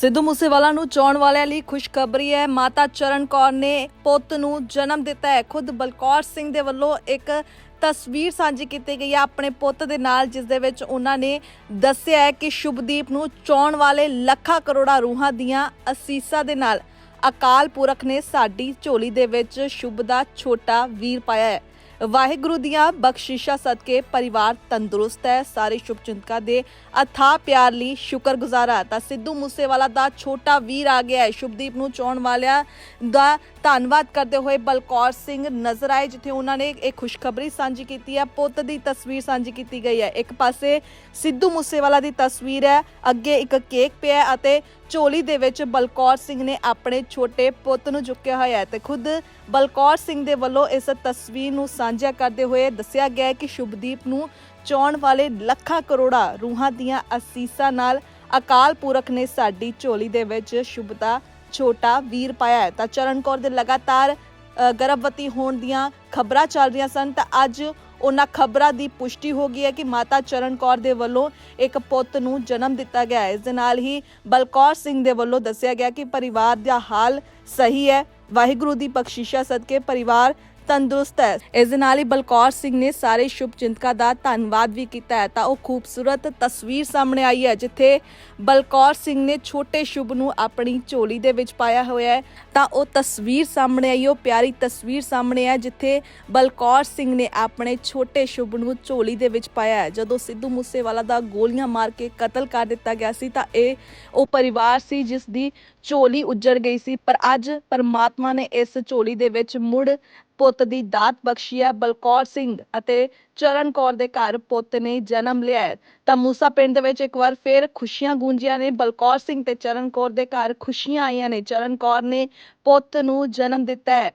ਸਿੱਧੂ ਮੂਸੇਵਾਲਾ ਨੂੰ ਚਾਹਣ ਵਾਲਿਆਂ ਲਈ ਖੁਸ਼ਖਬਰੀ ਹੈ। ਮਾਤਾ ਚਰਨ ਕੌਰ ਨੇ ਪੁੱਤ ਨੂੰ ਜਨਮ ਦਿੱਤਾ ਹੈ। ਖੁਦ ਬਲਕੌਰ ਸਿੰਘ ਦੇ ਵੱਲੋਂ ਇੱਕ ਤਸਵੀਰ ਸਾਂਝੀ ਕੀਤੀ ਗਈ ਹੈ। ਆਪਣੇ ਪੁੱਤ ਦੇ ਨਾਲ ਜਿਸ ਦੇ ਵਿੱਚ ਉਹਨਾਂ ਨੇ ਦੱਸਿਆ ਹੈ ਕਿ ਸ਼ੁਭਦੀਪ ਨੂੰ ਚਾਹਣ ਵਾਲੇ ਲੱਖਾਂ ਕਰੋੜਾਂ ਰੂਹਾਂ ਦੀਆਂ ਅਸੀਸਾਂ ਦੇ ਨਾਲ ਅਕਾਲ ਪੁਰਖ ਨੇ ਸਾਡੀ ਝੋਲੀ ਦੇ ਵਿੱਚ ਸ਼ੁਭ ਦਾ ਛੋਟਾ ਵੀਰ ਪਾਇਆ ਹੈ। ਵਾਹਿਗੁਰੂ ਦੀਆਂ ਬਖਸ਼ਿਸ਼ਾਂ ਸਦਕੇ ਪਰਿਵਾਰ ਤੰਦਰੁਸਤ ਹੈ। ਸਾਰੇ ਸ਼ੁਭਚਿੰਤਕਾਂ ਦੇ ਅਥਾਹ ਪਿਆਰ ਲਈ ਸ਼ੁਕਰਗੁਜ਼ਾਰ ਹਾਂ। ਤਾਂ ਸਿੱਧੂ ਮੂਸੇਵਾਲਾ ਦਾ ਛੋਟਾ ਵੀਰ ਆ ਗਿਆ ਹੈ। ਸ਼ੁਭਦੀਪ ਨੂੰ ਚਾਹਣ ਵਾਲਿਆਂ ਦਾ ਧੰਨਵਾਦ ਕਰਦੇ ਹੋਏ ਬਲਕੌਰ ਸਿੰਘ ਨਜ਼ਰ ਆਏ, ਜਿੱਥੇ ਉਹਨਾਂ ਨੇ ਇੱਕ ਖੁਸ਼ਖਬਰੀ ਸਾਂਝੀ ਕੀਤੀ ਹੈ। ਪੁੱਤ ਦੀ ਤਸਵੀਰ ਸਾਂਝੀ ਕੀਤੀ ਗਈ ਹੈ। ਇੱਕ ਪਾਸੇ ਸਿੱਧੂ ਮੂਸੇਵਾਲਾ ਦੀ ਤਸਵੀਰ ਹੈ। ਅੱਗੇ ਇੱਕ ਕੇਕ ਪਿਆ ਅਤੇ ਝੋਲੀ ਦੇ ਵਿੱਚ ਬਲਕੌਰ ਸਿੰਘ ਨੇ ਆਪਣੇ ਛੋਟੇ ਪੁੱਤ ਨੂੰ ਚੁੱਕਿਆ ਹੋਇਆ ਹੈ ਤੇ ਖੁਦ ਬਲਕੌਰ ਸਿੰਘ ਦੇ ਵੱਲੋਂ ਇਸ ਤਸਵੀਰ ਨੂੰ ਸਾਂਝਾ ਕਰਦੇ ਹੋਏ ਦੱਸਿਆ ਗਿਆ ਹੈ ਕਿ ਸ਼ੁਭਦੀਪ ਨੂੰ ਚਾਹਣ ਵਾਲੇ ਲੱਖਾਂ ਕਰੋੜਾਂ ਰੂਹਾਂ ਦੀਆਂ ਅਸੀਸਾਂ ਨਾਲ ਅਕਾਲ ਪੁਰਖ ਨੇ ਸਾਡੀ ਝੋਲੀ ਦੇ ਵਿੱਚ ਸ਼ੁਭ ਦਾ ਛੋਟਾ ਵੀਰ ਪਾਇਆ ਹੈ। ਤਾਂ ਚਰਨ ਕੌਰ ਦੇ ਲਗਾਤਾਰ ਅ, ਗਰਭਵਤੀ ਹੋਣ ਦੀਆਂ ਖਬਰਾਂ ਚੱਲ ਰਹੀਆਂ ਸਨ। ਤਾਂ ਅੱਜ ਉਹਨਾਂ ਖਬਰਾਂ ਦੀ ਪੁਸ਼ਟੀ ਹੋ ਗਈ ਹੈ ਕਿ ਮਾਤਾ ਚਰਨ ਕੌਰ ਦੇ ਵੱਲੋਂ ਇੱਕ ਪੁੱਤ ਨੂੰ ਜਨਮ ਦਿੱਤਾ ਗਿਆ ਹੈ। ਇਸ ਦੇ ਨਾਲ ਹੀ ਬਲਕੌਰ ਸਿੰਘ ਦੇ ਵੱਲੋਂ ਦੱਸਿਆ ਗਿਆ ਕਿ ਪਰਿਵਾਰ ਦਾ ਹਾਲ ਸਹੀ ਹੈ। ਵਾਹਿਗੁਰੂ ਦੀ ਬਖਸ਼ਿਸ਼ਾ ਸਦਕੇ ਪਰਿਵਾਰ ਤੰਦਰੁਸਤ ਹੈ। ਇਸ ਦੇ ਨਾਲ ਹੀ ਬਲਕੌਰ ਸਿੰਘ ਨੇ ਸਾਰੇ ਸ਼ੁਭ ਚਿੰਤਕਾਂ ਦਾ ਧੰਨਵਾਦ ਵੀ ਕੀਤਾ ਹੈ। ਤਾਂ ਉਹ ਖੂਬਸੂਰਤ ਤਸਵੀਰ ਸਾਹਮਣੇ ਆਈ ਹੈ, ਜਿੱਥੇ ਬਲਕੌਰ ਸਿੰਘ ਨੇ ਛੋਟੇ ਸ਼ੁਭ ਨੂੰ ਆਪਣੀ ਝੋਲੀ ਦੇ ਵਿੱਚ ਪਾਇਆ ਹੋਇਆ ਹੈ। ਤਾਂ ਉਹ ਤਸਵੀਰ ਸਾਹਮਣੇ ਆਈ, ਉਹ ਪਿਆਰੀ ਤਸਵੀਰ ਸਾਹਮਣੇ ਹੈ, ਜਿੱਥੇ ਬਲਕੌਰ ਸਿੰਘ ਨੇ ਆਪਣੇ ਛੋਟੇ ਸ਼ੁਭ ਨੂੰ ਝੋਲੀ ਦੇ ਵਿੱਚ ਪਾਇਆ ਹੈ। ਜਦੋਂ ਸਿੱਧੂ ਮੂਸੇਵਾਲਾ ਦਾ ਗੋਲੀਆਂ ਮਾਰ ਕੇ ਕਤਲ ਕਰ ਦਿੱਤਾ ਗਿਆ ਸੀ, ਤਾਂ ਇਹ ਉਹ ਪਰਿਵਾਰ ਸੀ ਜਿਸ ਦੀ ਝੋਲੀ ਉੱਜੜ ਗਈ ਸੀ। ਪਰ ਅੱਜ ਪਰਮਾਤਮਾ ਨੇ ਇਸ ਝੋਲੀ ਦੇ ਵਿੱਚ ਮੁੜ ਪੁੱਤ ਦੀ ਦਾਤ ਬਖਸ਼ੀ ਹੈ, ਬਲਕੌਰ ਸਿੰਘ ਅਤੇ ਚਰਨ ਕੌਰ ਦੇ ਘਰ ਪੁੱਤ ਨੇ ਜਨਮ ਲਿਆ ਹੈ। ਤਾਂ ਮੂਸਾ ਪਿੰਡ ਦੇ ਵਿੱਚ ਇੱਕ ਵਾਰ ਫੇਰ ਖੁਸ਼ੀਆਂ ਗੂੰਜੀਆਂ ਨੇ, ਬਲਕੌਰ ਸਿੰਘ ਤੇ ਚਰਨ ਕੌਰ ਦੇ ਘਰ ਖੁਸ਼ੀਆਂ ਆਈਆਂ ਨੇ। ਚਰਨ ਕੌਰ ਨੇ ਪੁੱਤ ਨੂੰ ਜਨਮ ਦਿੱਤਾ ਹੈ।